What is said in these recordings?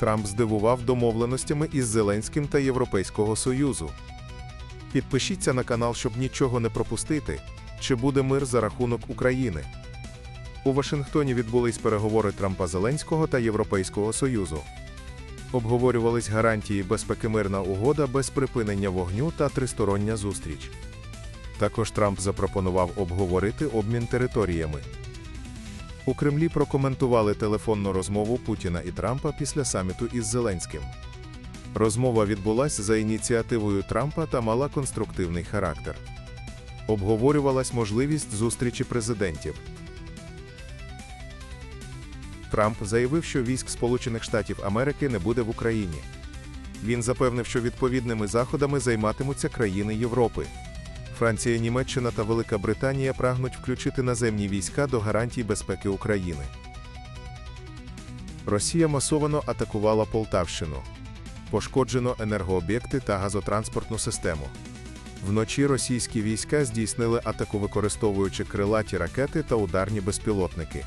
Трамп здивував домовленостями із Зеленським та Європейського Союзу. Підпишіться на канал, щоб нічого не пропустити. Чи буде мир за рахунок України? У Вашингтоні відбулись переговори Трампа Зеленського та Європейського Союзу. Обговорювались гарантії безпеки мирна угода без припинення вогню та тристороння зустріч. Також Трамп запропонував обговорити обмін територіями. У Кремлі прокоментували телефонну розмову Путіна і Трампа після саміту із Зеленським. Розмова відбулася за ініціативою Трампа та мала конструктивний характер. Обговорювалась можливість зустрічі президентів. Трамп заявив, що військ Сполучених Штатів Америки не буде в Україні. Він запевнив, що відповідними заходами займатимуться країни Європи. Франція, Німеччина та Велика Британія прагнуть включити наземні війська до гарантій безпеки України. Росія масовано атакувала Полтавщину. Пошкоджено енергооб'єкти та газотранспортну систему. Вночі російські війська здійснили атаку, використовуючи крилаті ракети та ударні безпілотники.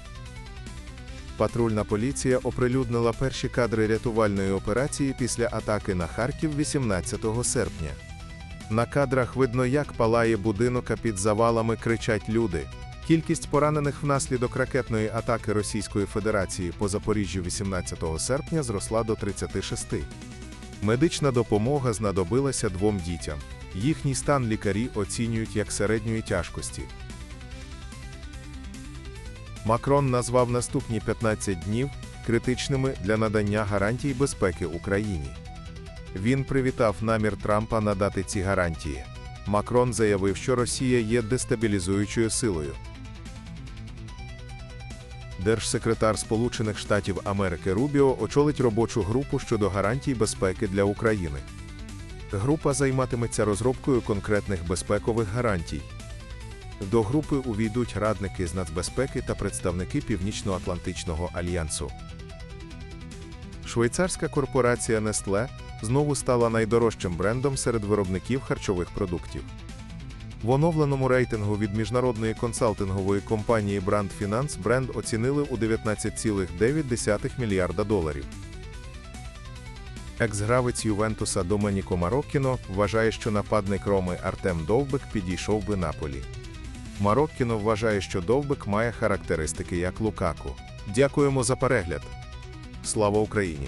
Патрульна поліція оприлюднила перші кадри рятувальної операції після атаки на Харків 18 серпня. На кадрах видно, як палає будинок, а під завалами кричать люди. Кількість поранених внаслідок ракетної атаки Російської Федерації по Запоріжжю 18 серпня зросла до 36. Медична допомога знадобилася двом дітям. Їхній стан лікарі оцінюють як середньої тяжкості. Макрон назвав наступні 15 днів критичними для надання гарантій безпеки Україні. Він привітав намір Трампа надати ці гарантії. Макрон заявив, що Росія є дестабілізуючою силою. Держсекретар Сполучених Штатів Америки Рубіо очолить робочу групу щодо гарантій безпеки для України. Група займатиметься розробкою конкретних безпекових гарантій. До групи увійдуть радники з нацбезпеки та представники Північно-Атлантичного альянсу. Швейцарська корпорація Nestlé знову стала найдорожчим брендом серед виробників харчових продуктів. В оновленому рейтингу від міжнародної консалтингової компанії Brand Finance бренд оцінили у 19,9 мільярда доларів. Екс-гравець Ювентуса Доменіко Мароккіно вважає, що нападник Роми Артем Довбик підійшов би Наполі. Мароккіно вважає, що Довбик має характеристики як Лукаку. Дякуємо за перегляд. Слава Україні!